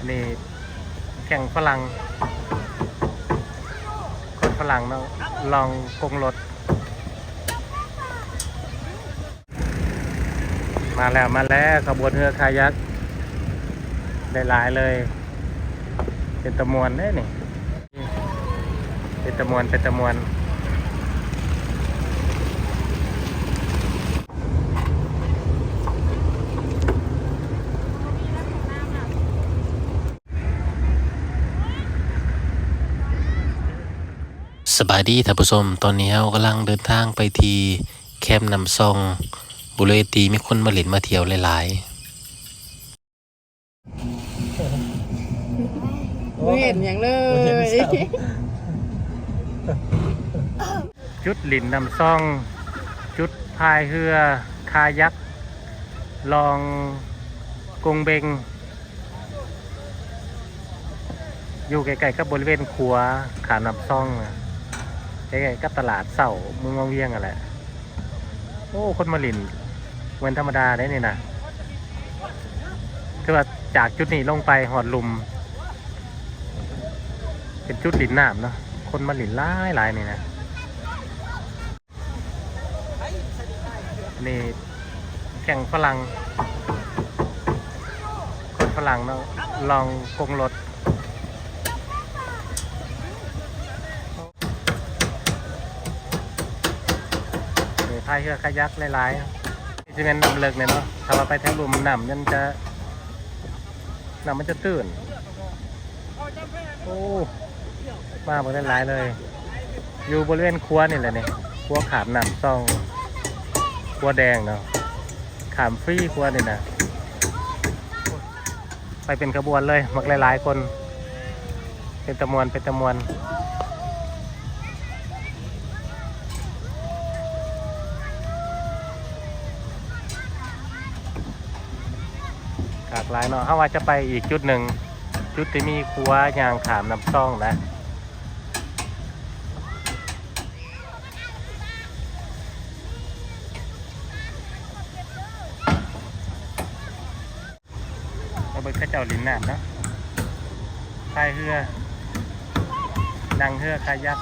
อันนี่แข่งฝรั่งคนฝรั่งเนาะลองกงรถ มาแล้วมาแล้วขบวนเรือคายักได้หลายเลย เป็นตะมวนเด้นี่ เป็นตะมวนเป็นตะมวน สบายดีท่านผู้ชมตอนนี้เรากำลังเดินทางไปที่แคมป์นำซอง บุรีตีมีคนมาเล่นมาเที่ยวหลายไม่เห็นอย่างเลยจุดหลินนำซ่อง จุดพายเรือคายักลองกงเบง อยู่ใกล้ๆกับบริเวณขัวขานำซ่องอะ ใกล้ๆกับตลาดเสาเมืองวังเวียงอะแหละ โอ้ คนมาลินเวันธรรมดาได้นี่นะคือว่าจากจุดนี้ลงไปหอดลุม เป็นจุดหลินน้ำเนาะ คนมาหลินหลายหลายนี่นะนี่แข่งฝรั่ง คนฝรั่งเนาะลองกงรถายเรือคายักหลายๆนี่จะเป็นน้ำเลิกเนี่ยเนาะถ้าว่าไปแถวลุมน้ำมันจะน้ำมันจะตื้นโอ้มาหมดหลายเลย อยู่บริเวณครัวนี่แหละเนี่ยครัวขามน้ำซองครัวแดงเนาะขามฟรีครัวนี่นะไปเป็นขบวนเลยมักหลายๆคน เป็นตะมวนเป็นตะมวน หลายเนาะถ้าว่าจะไปอีกจุดหนึ่งจุดที่มีครัวยางขามน้ำซ่องนะเอาไปข้าเจ้าลินน้ำเนาะพายเรือนั่งเรือคายัก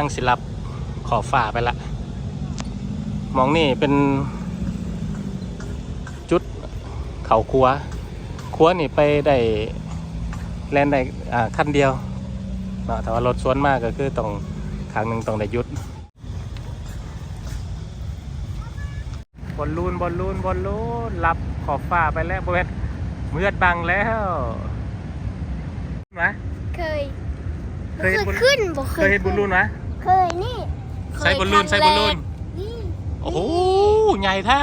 ลังสิลับขอบฝ่าไปละหมองนี่เป็น จุดเขาครัวครัวนี่ไปได้แลนได้อ่าคันเดียวเนาะแต่ว่ารถสวนมากก็คือต้องครั้งหนึ่งต้องได้หยุดบอลลูนบอลลูนบอลลูนรับขอบฝ่าไปแล้วเบิดเมือดบังแล้วมาเคยเคยเห็นบุญขึ้นบ่เคยเห็นบุญลูนไหม เคยนี่ใส่บอลลูนใส่บอลลูนนี่โอ้โหใหญ่แท้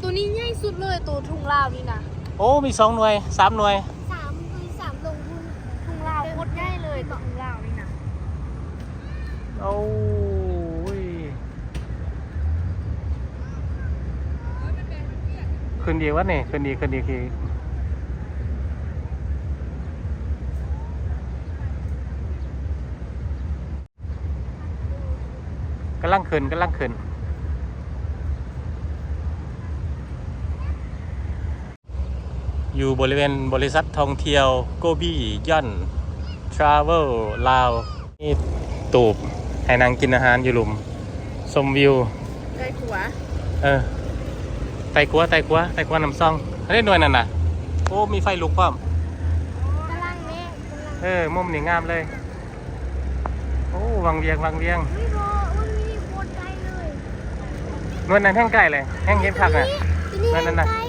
ตัวนี้ใหญ่สุดเลยตัวทุ่งลาวนี่นะโอ้มีสองหน่วยสามหน่วยสามคือสามลงทุนทุ่งลาวโคตรใหญ่เลยตัวทุ่งลาวนี่นะโอ้ยคืนดีวะเนี่ยคืนดีคืนดีคือ กํลังขึ้นกํลังขึ้นอยู่บริเวณบริษัทท่องเที่ยวโกบี้ย่อนทราเวลลาวนี่ตูบให้นางกินอาหารอยู่หลุมชมวิวใกล้ขัวเออไตกัวไตกัวไตกัวน้ำซองเฮ้ยหน่วยนั่นน่ะโอ้มีไฟลุกพร้อมกำลังแม่กำลังเออมุมนี่งามเลย โอ้วังเวียงวังเวียง วิโรอุ้ยมีโคตรไกลเลย นวลนั้นแห้งไก่เลยแห้งเย็นคักอะตัวนั่นน่ะไกล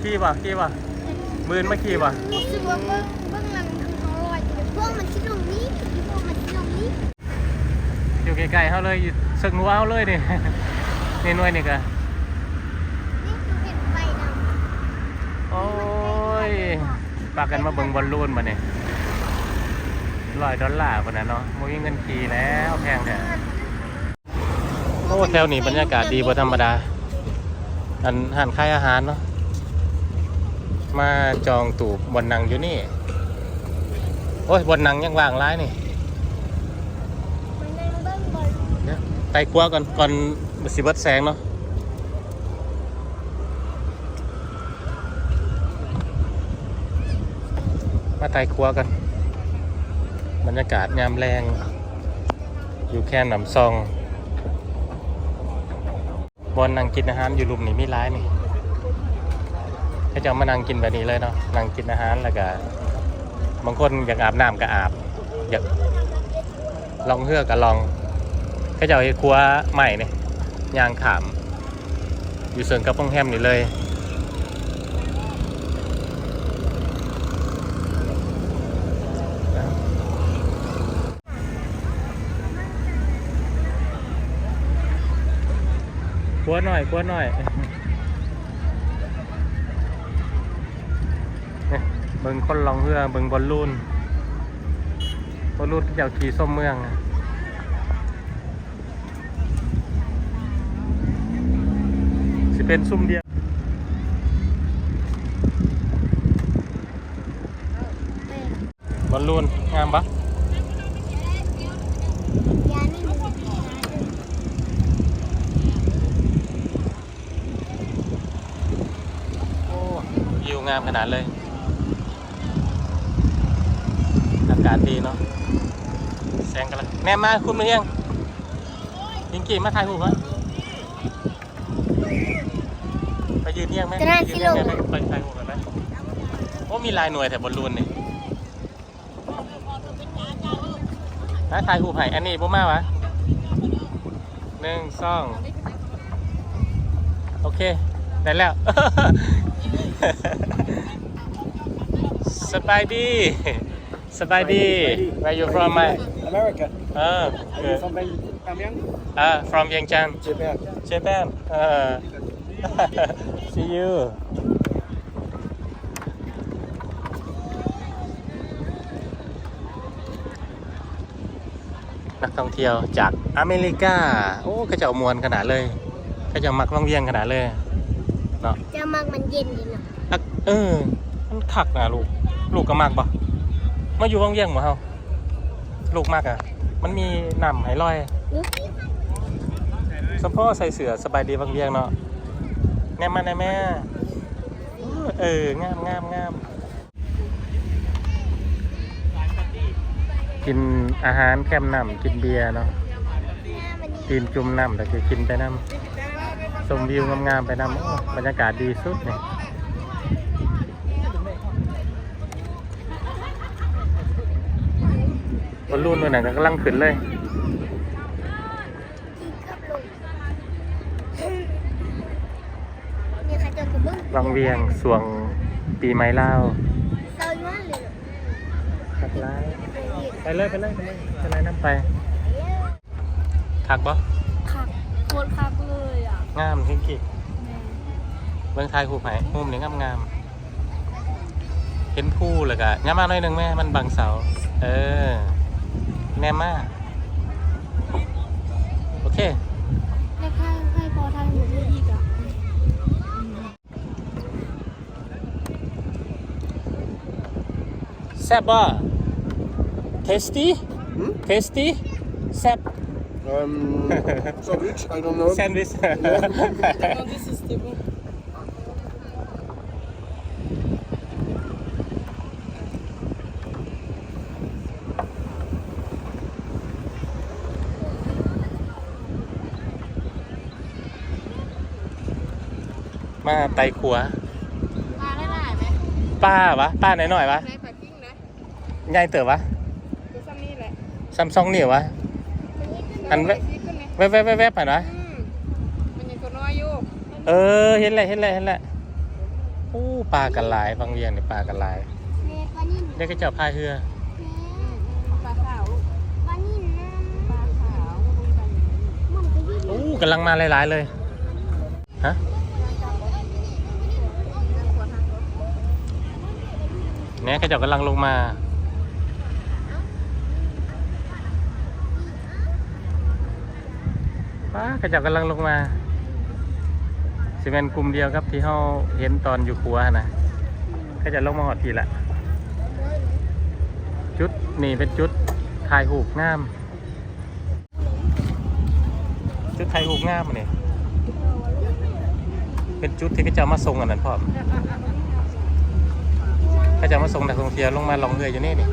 ขี่ป่ะขี่ป่ะมือนมาขี่ป่ะรู้สึกว่าเบื้องเบื้องหลังคือเขาลอยอยู่พวกมันที่ตรงนี้พวกมันที่ตรงนี้อยู่ไกลๆเขาเลยอยู่สึกหัวเขาเลยนี่ นี่หน่วยนี่กะนี่คือเห็นไฟดำโอ้ยปากกันมาเบิ่งบอลลูนมาเนี่ยเร้อยดอลลาร์คนนั้นเนาะมมีเงินขี่แล้วแพงแท้ โอ้แถวนี้บรรยากาศดีบ่ธรรมดา อันหันค่ายอาหารเนาะ มาจองตูบบนนังอยู่นี่ โอ้ยบนนังยังว่างร้ายนี่ไต่กลัวก่อนก่อนสิบิดแสงเนาะมาไต่ครัวกัน บรรยากาศยามแรง อยู่แค่หนำซอง บนนั่งกินอาหารอยู่รุมนี่มีร้ายนี่ให้เจ้ามานั่งกินแบบนี้เลยเนาะนั่งกินอาหารแล้วก็บางคนอยากอาบน้ำก็อาบ อยากลองเฮือกก็ลองให้เจ้าเอาครัวใหม่เนี่ยยางขาม อยู่เสริงกับป้องแฮมนี่เลย วหน่อยกลัวหน่อยเนี่ยเบิ่งคนลองเรือเบิ่งบอลลูนบอลลูนที่เจ้าขี่ส้มเมืองสิเป็นซุ่มเดียวบอลลูนงามปะ ยานี่มัน โอ้วิว งามขนาดเลย อากาศดีเนาะ แสงกำลังแนมมาคุณมาเฮียงยิงกี่มาถ่ายรูปวะไปยืนเฮียงไหมไปยืนเฮียงไหมไปถ่ายรูปกันไหมโอ้มีลายหน่วยแถบบอลลูนนี่นะถ่ายรูปให้อันนี้บ่มาวะหนึ่งสองโอเค ได้แล้ว สบายดีสบายดี Where you from ไหม America. เออ Are you from Ben- Pyongyang? อ่า from เวียงจันทร์ Japan. Japan เออ see you นักท่องเที่ยวจากอเมริกา โอ้เขาจะเอามวนขนาดเลยเขาจะมักว่างเวียงขนาดเลยจะมักมันเย็นดีเนาะอักเออ มันคักนะลูก ลูกก็มากปะมาอยู่ว่างเวียงบ่เฮาลูกมากอะ มันมีหนำให้ลอยสมพ่อใส่เสือสบายดีบางเวียงเนาะแน่มาแน่แม่เอองามงามงามกินอาหารแคมน้ำกินเบียร์เนาะหน้ามันนี่กินจุ่มน้ำแต่คือกินไปน้ำชมวิวงามๆไปน้ำบรรยากาศดีสุดเนี่ย บอลลูนตัวไหนนก็กำลังขึ้นเลยกินกับลงนี่ค่ะเจอกับเบิ้งวังเวียงสวงปีไม้เล่าวเศร้าย้อนเลยเนาะคักร้ายไปเลยไปเลยไปเลยไปเลยน้ำไปคักปะคักโคตรคักเลยอะ งามทิ้งกิเบื้องไทยหูไผ่มุมนี้งามงามๆเห็นผู้เลยกะย่ามาหน่อยหนึ่งแม่ มันบังเสา เออ แนมมาโอเคแล้วค่าให้พอทางอยู่ได้อีกอะแซ่บบ่ tasty Hmm? tasty แซ่บ Um, sandwich, I don't know. แซนด์วิ มาไตขัวมาได้หลายไหมป้าวะ ป้าหน่อยหน่อยวะในผัดกิ้งนะยายเต๋อวะดูซ้ำนี่แหละซัมซุงนี่วะ อันเวซีขึ้นไหมแวบแวบแวบแวบอะนะอืมมันยังตัวน้อยอยู่เออ เห็นแล้วเห็นแล้วเห็นแล้วโอ้ปลากันหลายบางเวียงนี่ปลากันหลายเมปลานิ่มเรียกก็เจ้าพายเรือแม่ปลาขาวลูกปลานิ่มนะปลาขาวคุยไปอย่างนี้มันก็ยืดโอ้กำลังมาหลาย ๆ เลย ฮะ นกระจกกำลังลงมา ป้ากระจกกำลังลงมาสิเป็นกลุ่มเดียวครับที่เขาเห็นตอนอยู่ครัวนะก็จะลงมาหอดทีละ จุดนี่เป็นจุดถ่ายหูกงาม จุดถ่ายหูกงามเนี่ยเป็นจุดที่เขาจะมาส่งอันนั้นพร้อม เขาจะมาส่งนักท่องเที่ยวลงมาลองเรืออยู่นี่นี่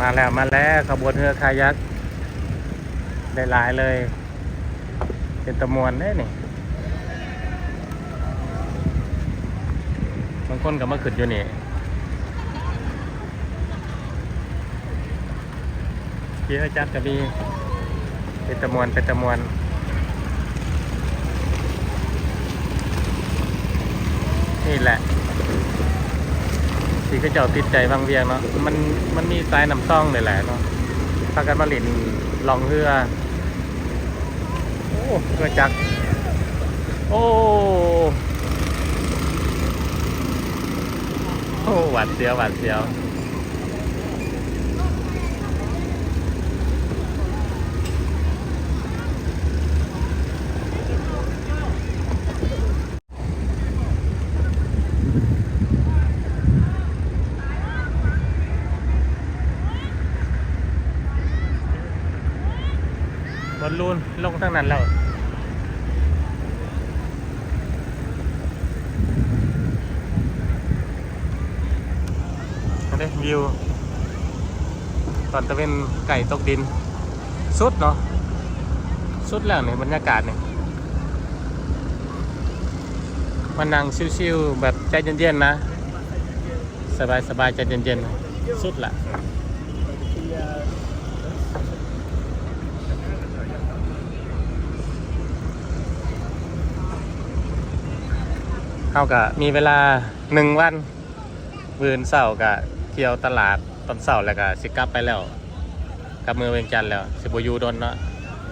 มาแล้วมาแล้วขบวนเรือคายักได้หลายเลย เป็นตะมวนได้นี่บางคนก็มาขึ้นอยู่นี่พี่อาจัดก็มีเป็นตะมวนเป็นตะมวน นี่แหละที่เขาเจ้าติดใจบางเวียงเนาะมันมันมีสายน้ำซ่องเลยแหละเนาะพากันมาหลินลองเรือโอ้เรือจักรโอ้โอ้หวัดเสียวหวัดเสียว บอ ลงทั้งนั้นแล้วอันนี้วิวตอนตะเวนไก่ตกดิน สุดเนาะ สุดแล้วเนี่ยบรรยากาศเนี่ยมานั่งชิวๆแบบใจเย็นๆนะ สบายๆใจเย็นๆ สุดละ เขากะมีเวลาหนึ่งวันมืนเสาร์กะเที่ยวตลาดตอนเสาร์แล้วก็สิกลับไปแล้วกลับมือเวียงจันทร์แล้ว สิบอยูโดนเนาะ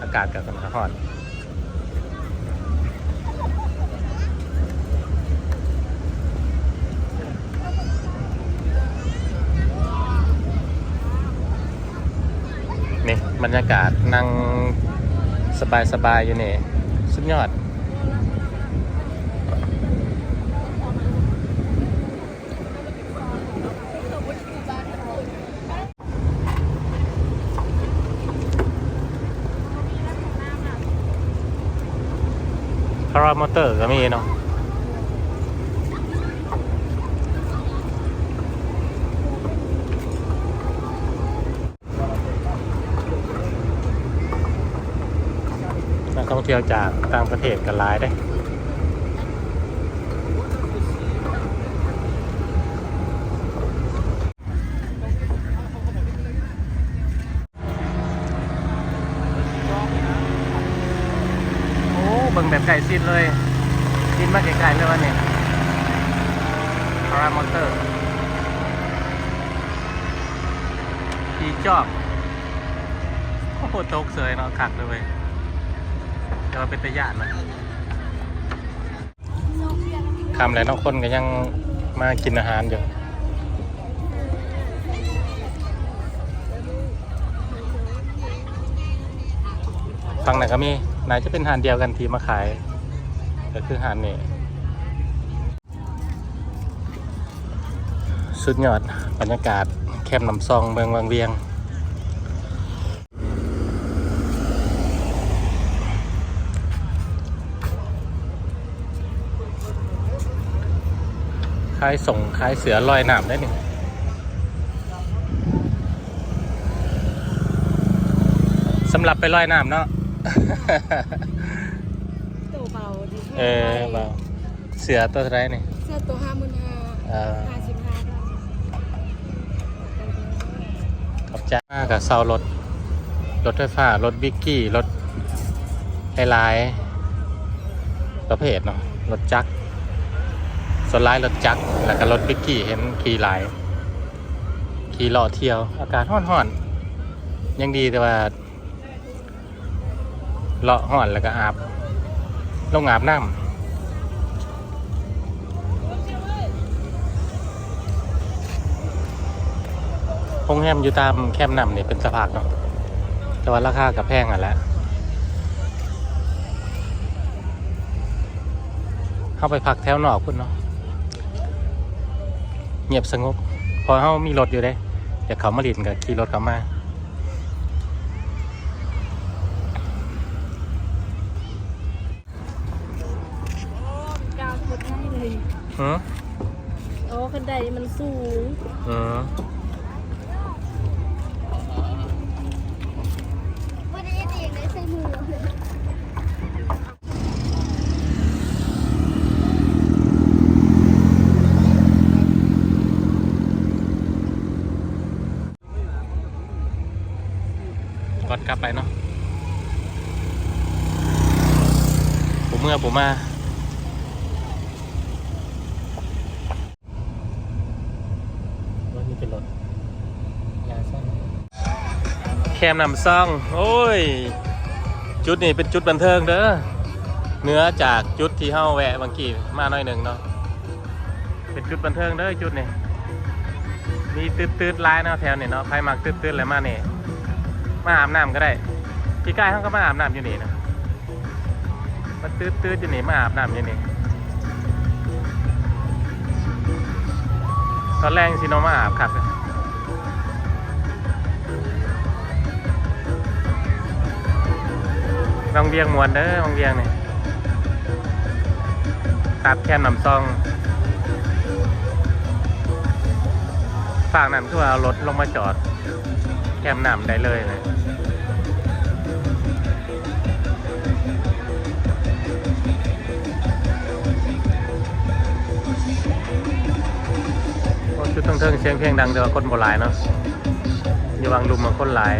อากาศกับคนขอนนี่บรรยากาศนั่งสบายๆอยู่นี่ สุดยอดารามอเตอร์ก็มีเนาะนักท่องเที่ยวจากต่างประเทศกันหลายได้ โอ้เบิ่งแบบไก่ซิดเลยซิดมาไกลๆเลยวันนี้พารามอเตอร์อีจอบโอ้โหตกเสยเนาะขักเลยเว้ยแต่ว่าเป็นตะยานนะคำแล้วน้องคนก็ยังมากินอาหารอยู่ฝั่งไหนก็มีไหนจะเป็นหานเดียวกันที่มาขาย ก็คือหานนี่สุดยอดบรรยากาศแคมป์น้ำซองเมืองวังเวียงขายส่งขายเสือลอยน้ำได้หนึ่งสำหรับไปลอยน้ำเนาะ เออเบาเสือตัวเท่าไหรนี่เสื้อตัวห้าหมื่นห้าเออห้าสิบห้าขับจ้ากับเซารถ รถไฟฟ้า รถบิ๊กกี้ รถหลายๆประเภทเนาะ รถจักรส่วนหลายรถจักรแล้วก็รถบิ๊กกี้เห็นขี่หลายขี่หล่อเที่ยว อากาศห้อนๆยังดีแต่ว่าเลาะห้อนแล้วก็อาบ ลงอาบน้ำโรงแรมอยู่ตามแคมป์นำเนี่ยเป็นสภาพเนาะแต่ว่าราคากับแพงอะแหละเข้าไปพักแถวนอกพุ่นเนาะเงียบสงบ พอเขามีรถอยู่เด้เดี๋ยวเขามาลินกับขี่รถเขามา กาวกดง่ายเลย อืมโอ้คันไดมันสูงอืมวันนี้เองได้ใส่หมูกดกลับไปเนาะผมเมื่อผมมาว่านี่เป็นรถยาซ่อง แคมนำซ่อง โอ้ย จุดนี้เป็นจุดบันเทิงเด้อเนื้อจากจุดที่เฮาแวะบางกีมาหน่อยหนึ่งเนาะเป็นจุดบันเทิงเด้อจุดนี้มีตืดๆลายเนาะแถวนี่เนาะใครมักตืดๆอะไรมาเนี่ยมาอาบน้ำก็ได้พี่กายเขาก็มาอาบน้ำอยู่นี่นะมาตื้อตื้ออยู่นี่มาอาบน้ำอยู่นี่ตอนแรกสิโนมาอาบครับ วังเวียงมวนเด้อวังเวียงนี่ตัดแค่นำซองฝากนั่นคือเอารถลงมาจอด แคมนำได้เลยเลยโอ้ชุดเทิงเสียงเพลงดังแต่ว่าคนโบหลายเนาะอยู่วังลุมมาคนหลาย